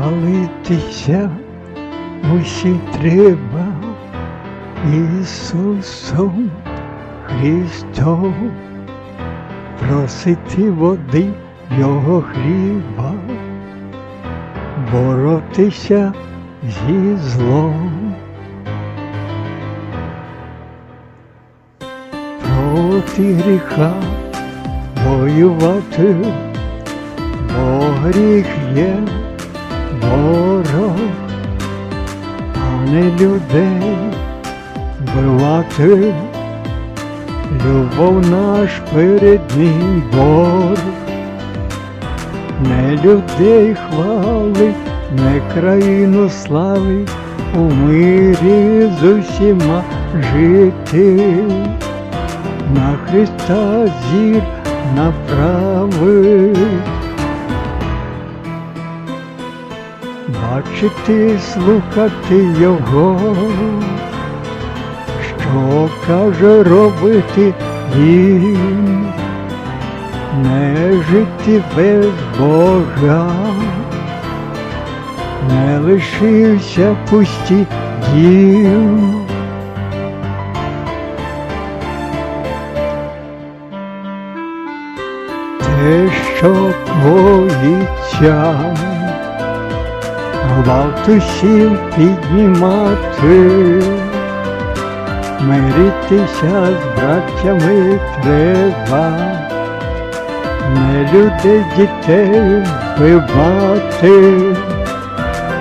Хвалитися усі треба Ісусом Христом, просити води Його хліба, боротися зі злом. Проти гріха воювати, бо гріх є ворог, а не людей вбивати. Любов наш перед ним не людей хвали, не країну слави, у мирі з усіма жити, на Христа зір направить. Бачити, слухати Його, що каже робити їм, не жити без Бога, не лишився пусті дім. Те, що боїться, гвалт усім піднімати, миритися з браттями треба, не людей дітей вбивати,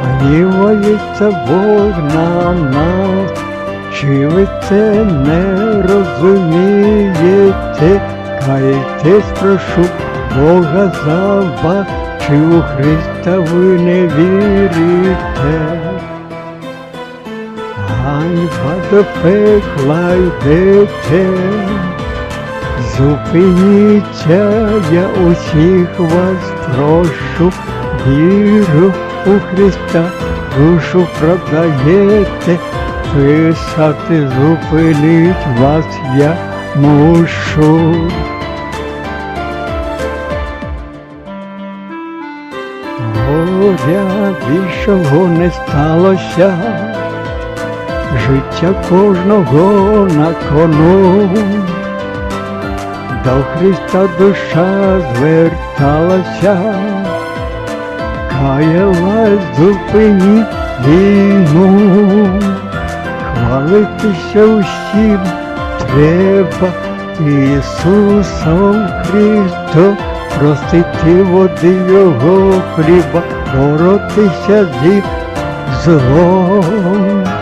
гнівається Бог на нас, чи ви це не розумієте? Кайтесь, прошу Бога за вас, чи у Христа ви не вірите? Ганьба до пекла йдете, зупиніться, я усіх вас прошу, віру у Христа, душу продаєте, писати зупинить вас я мушу. Горя більшого не сталося, життя кожного на кону, до Христа душа зверталася, каялась зупиніть війну, хвалитися усім треба Ісусом Христом, простити води Його хліба, боротися зі злом.